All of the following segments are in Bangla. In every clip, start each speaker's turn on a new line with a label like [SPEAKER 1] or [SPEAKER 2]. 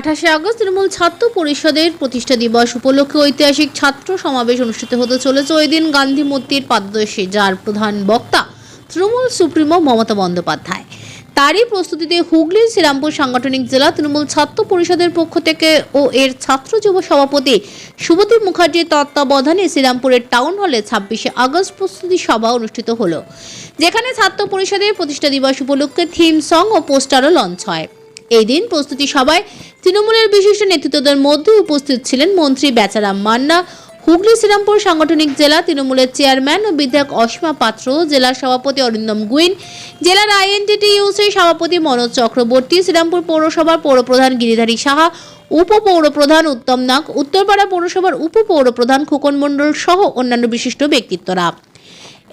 [SPEAKER 1] আঠাশে আগস্ট তৃণমূল ছাত্র পরিষদের প্রতিষ্ঠা দিবস উপলক্ষে ঐতিহাসিক ছাত্র সমাবেশ অনুষ্ঠিত হতে চলেছে। ওই দিন গান্ধী মূর্তির পাদদেশে, যার প্রধান বক্তা তৃণমূল সুপ্রিমো মমতা বন্দ্যোপাধ্যায়। তারই প্রস্তুতিতে হুগলির শ্রীরামপুর সাংগঠনিক জেলা তৃণমূল ছাত্র পরিষদের পক্ষ থেকে ও এর ছাত্র যুব সভাপতি শুভদীপ মুখার্জির তত্ত্বাবধানে শ্রীরামপুরের টাউন হলে ছাব্বিশে আগস্ট প্রস্তুতি সভা অনুষ্ঠিত হলো। যেখানে ছাত্র পরিষদের প্রতিষ্ঠা দিবস উপলক্ষে থিম সং ও পোস্টারও লঞ্চ হয়। এই দিন প্রস্তুতি সভায় তৃণমূলের বিশিষ্ট নেতৃত্বদের মধ্যে উপস্থিত ছিলেন মন্ত্রী বেচারাম মান্না, হুগলি শ্রীরামপুর সাংগঠনিক জেলা তৃণমূলের চেয়ারম্যান ও বিধায়ক অসীমা পাত্র, জেলার সভাপতি অরিন্দম গুইন, জেলার আইএনটিটিইউসির সভাপতি মনোজ চক্রবর্তী, শ্রীরামপুর পৌরসভার পৌরপ্রধান গিরিধারী সাহা, উপপৌরপ্রধান উত্তম নাগ, উত্তরপাড়া পৌরসভার উপপৌরপ্রধান খোকন মণ্ডল সহ অন্যান্য বিশিষ্ট ব্যক্তিত্বরা।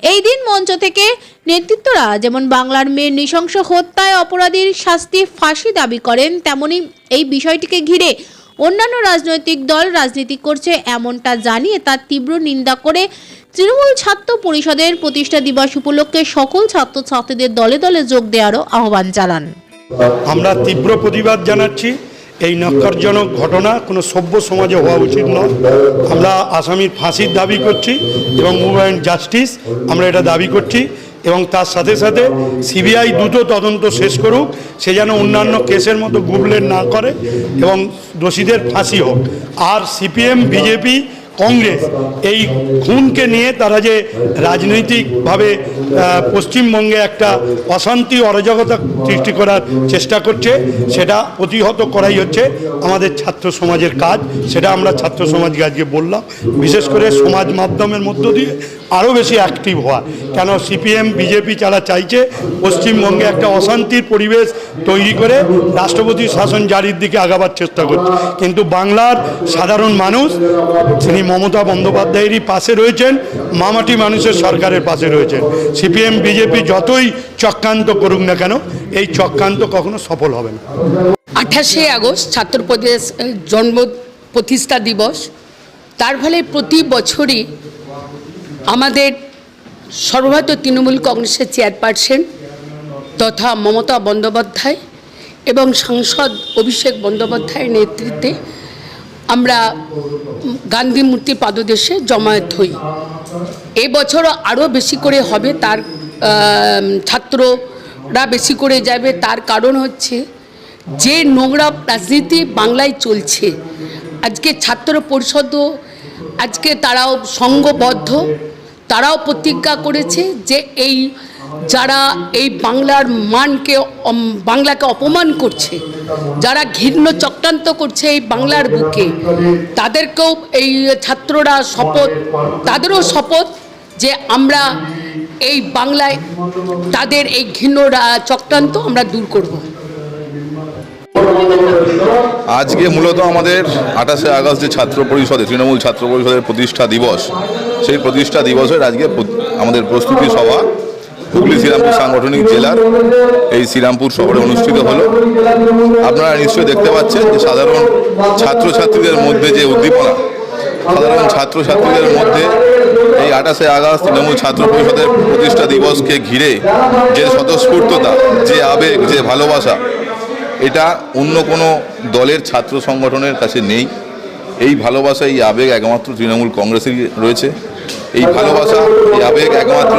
[SPEAKER 1] এই দিন মঞ্চ থেকে নেতৃত্বরা যেমন বাংলার মেয়ের নৃশংস হত্যায় অপরাধীর শাস্তি ফাঁসি দাবি করেন, তেমনি এই বিষয়টিকে ঘিরে অন্যান্য রাজনৈতিক দল রাজনীতি করছে এমনটা জানিয়ে তার তীব্র নিন্দা করে তৃণমূল ছাত্র পরিষদের প্রতিষ্ঠা দিবস উপলক্ষে সকল ছাত্রছাত্রীদের দলে দলে যোগ দেওয়ারও আহ্বান জানান।
[SPEAKER 2] আমরা তীব্র প্রতিবাদ জানাচ্ছি। এই নক্ষরজনক ঘটনা কোনো সভ্য সমাজে হওয়া উচিত নয়। আমরা আসামির ফাঁসির দাবি করছি এবং মুভ অ্যান্ড জাস্টিস আমরা এটা দাবি করছি এবং তার সাথে সাথে সিবিআই দ্রুত তদন্ত শেষ করুক, সে যেন অন্যান্য কেসের মতো গুবলেন না করে এবং দোষীদের ফাঁসি হোক। আর সিপিএম, বিজেপি কংগ্রেস এই খুনকে নিয়ে তারা যে রাজনৈতিকভাবে পশ্চিমবঙ্গে একটা অশান্তি, অরাজকতা সৃষ্টি করার চেষ্টা করছে, সেটা প্রতিহত করাই হচ্ছে আমাদের ছাত্র সমাজের কাজ, সেটা আমরা ছাত্র সমাজকে আজকে বললাম। বিশেষ করে সমাজ মাধ্যমের মধ্য দিয়ে আরও বেশি অ্যাক্টিভ হওয়া। কেন সিপিএম, বিজেপি যারা চাইছে পশ্চিমবঙ্গে একটা অশান্তির পরিবেশ তৈরি করে রাষ্ট্রপতি শাসন জারির দিকে আগাবার চেষ্টা করছে। কিন্তু বাংলার সাধারণ মানুষ, তিনি মমতা বন্দ্যোপাধ্যায়েরই পাশে রয়েছেন, মামাটি মানুষের সরকারের পাশে রয়েছেন। সিপিএম, বিজেপি যতই চক্রান্ত করুক না কেন, এই চক্রান্ত কখনো সফল হবে না।
[SPEAKER 3] আঠাশে আগস্ট ছাত্রপ্রদেশ জন্ম প্রতিষ্ঠা দিবস। তার ফলে প্রতি বছরই আমাদের সর্বভারতীয় তৃণমূল কংগ্রেসের চেয়ারপারসন তথা মমতা বন্দ্যোপাধ্যায় এবং সাংসদ অভিষেক বন্দ্যোপাধ্যায়ের নেতৃত্বে আমরা গান্ধী মূর্তি পাদদেশে জমায়েত হই। এবছরও আরও বেশি করে হবে তার ছাত্ররা বেশি করে যাবে। তার কারণ হচ্ছে যে নোংরা রাজনীতি বাংলায় চলছে, আজকে ছাত্র পরিষদও, আজকে তারাও সঙ্গবদ্ধ, তারাও প্রতিজ্ঞা করেছে যে এই যারা এই বাংলার মানকে বাংলাকে অপমান করছে, যারা ঘৃণ্য চক্রান্ত করছে এই বাংলার বুকে, তাদেরকেও এই ছাত্ররা শপথ, তাদেরও শপথ যে আমরা এই বাংলায় তাদের এই ঘৃণ্য চক্রান্ত আমরা দূর করব।
[SPEAKER 4] আজকে মূলত আমাদের আঠাশে আগস্ট যে ছাত্র পরিষদে, তৃণমূল ছাত্র পরিষদের প্রতিষ্ঠা দিবস, সেই প্রতিষ্ঠা দিবসের আজকে আমাদের প্রস্তুতি সভা। হুগলি শ্রীরামপুর সাংগঠনিক জেলার এই শ্রীরামপুর শহরে অনুষ্ঠিত হলো। আপনারা নিশ্চয়ই দেখতে পাচ্ছেন যে সাধারণ ছাত্রছাত্রীদের মধ্যে যে উদ্দীপনা, সাধারণ ছাত্রছাত্রীদের মধ্যে এই আঠাশে আগস্ট তৃণমূল ছাত্র পরিষদের প্রতিষ্ঠা দিবসকে ঘিরে যে স্বতঃস্ফূর্ততা, যে আবেগ, যে ভালোবাসা, এটা অন্য কোনো দলের ছাত্র সংগঠনের কাছে নেই। এই ভালোবাসা, এই আবেগ একমাত্র তৃণমূল কংগ্রেসেরই রয়েছে। এই ভালোবাসা, এই আবেগ একমাত্র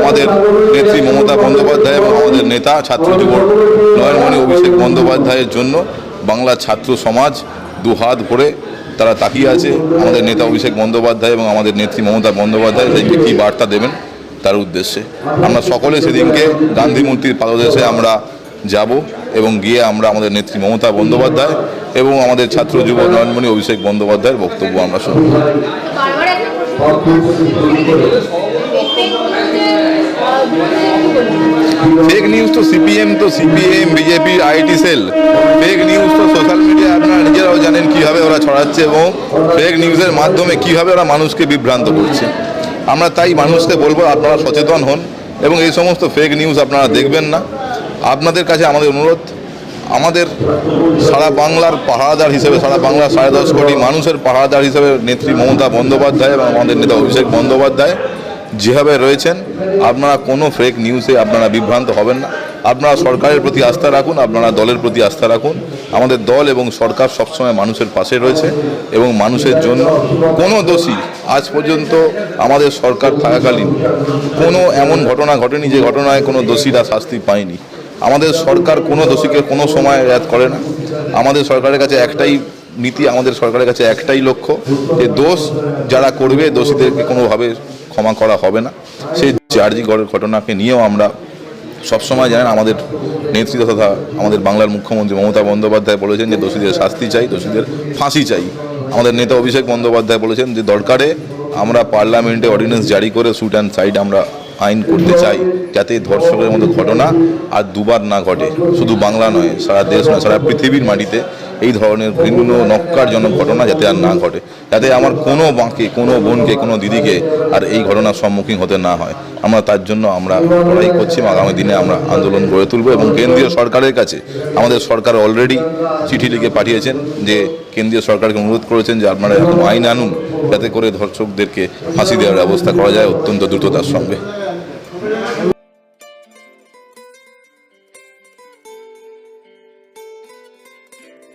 [SPEAKER 4] আমাদের নেত্রী মমতা বন্দ্যোপাধ্যায় এবং আমাদের নেতা ছাত্র যুব নয়নমণি অভিষেক বন্দ্যোপাধ্যায়ের জন্য বাংলার ছাত্র সমাজ দু হাত ভরে তারা তাকিয়ে আছে। আমাদের নেতা অভিষেক বন্দ্যোপাধ্যায় এবং আমাদের নেত্রী মমতা বন্দ্যোপাধ্যায় সেদিনকে কী বার্তা দেবেন তার উদ্দেশ্যে। আমরা সকলে সেদিনকে গান্ধী মূর্তির পাদদেশে আমরা যাব এবং গিয়ে আমরা আমাদের নেত্রী মমতা বন্দ্যোপাধ্যায় এবং আমাদের ছাত্র যুব নয়নমণি অভিষেক বন্দ্যোপাধ্যায়ের বক্তব্য আমরা শুনব। ফেক নিউজ তো সিপিএম তো CPM BJP IT cell fake news তো সোশ্যাল মিডিয়া আপনারা নিজেরাও জানেন কীভাবে ওরা ছড়াচ্ছে এবং ফেক নিউজের মাধ্যমে কীভাবে ওরা মানুষকে বিভ্রান্ত করছে। আমরা তাই মানুষকে বলব, আপনারা সচেতন হন এবং এই সমস্ত ফেক নিউজ আপনারা দেখবেন না। আপনাদের কাছে আমাদের অনুরোধ আমাদের সারা বাংলার পাহারাদার হিসেবে, সারা বাংলার সাড়ে দশ কোটি মানুষের পাহারাদার হিসেবে নেত্রী মমতা বন্দ্যোপাধ্যায় এবং আমাদের নেতা অভিষেক বন্দ্যোপাধ্যায় যেভাবে রয়েছেন, আপনারা কোনো ফেক নিউজে আপনারা বিভ্রান্ত হবেন না। আপনারা সরকারের প্রতি আস্থা রাখুন, আপনারা দলের প্রতি আস্থা রাখুন। আমাদের দল এবং সরকার সবসময় মানুষের পাশে রয়েছে এবং মানুষের জন্য কোনো দোষী আজ পর্যন্ত আমাদের সরকার থাকাকালীন কোনো এমন ঘটনা ঘটেনি যে ঘটনায় কোনো দোষীরা শাস্তি পায়নি। আমাদের সরকার কোনো দোষীকে কোনো সময় রেয়াত করে না। আমাদের সরকারের কাছে একটাই নীতি, আমাদের সরকারের কাছে একটাই লক্ষ্য যে দোষ যারা করবে, দোষীদেরকে কোনোভাবে ক্ষমা করা হবে না। সেই জার্জি ঘটনাকে নিয়েও আমরা সবসময় জানেন, আমাদের নেতৃত্ব তথা আমাদের বাংলার মুখ্যমন্ত্রী মমতা বন্দ্যোপাধ্যায় বলেছেন যে দোষীদের শাস্তি চাই, দোষীদের ফাঁসি চাই। আমাদের নেতা অভিষেক বন্দ্যোপাধ্যায় বলেছেন যে দরকারে আমরা পার্লামেন্টে অর্ডিন্যান্স জারি করে শুট অ্যান্ড সাইড আমরা আইন করতে চাই, যাতে ধর্ষকের মতো ঘটনা আর দুবার না ঘটে। শুধু বাংলা নয়, সারা দেশ নয়, সারা পৃথিবীর মাটিতে এই ধরনের ভিন্ন নক্কারজনক ঘটনা যাতে আর না ঘটে। যাতে আমার কোনো বাঁকে কোনো বোনকে, কোনো দিদিকে আর এই ঘটনার সম্মুখীন হতে না হয়। আমরা তার জন্য আমরা লড়াই করছি আগামী দিনে আমরা আন্দোলন গড়ে তুলব এবং কেন্দ্রীয় সরকারের কাছে আমাদের সরকার অলরেডি চিঠি লিখে পাঠিয়েছেন যে কেন্দ্রীয় সরকারকে অনুরোধ করেছেন যে আপনারা এরকম আইন আনুন, যাতে করে ধর্ষকদেরকে ফাঁসি দেওয়ার ব্যবস্থা করা যায় অত্যন্ত দ্রুততার সঙ্গে।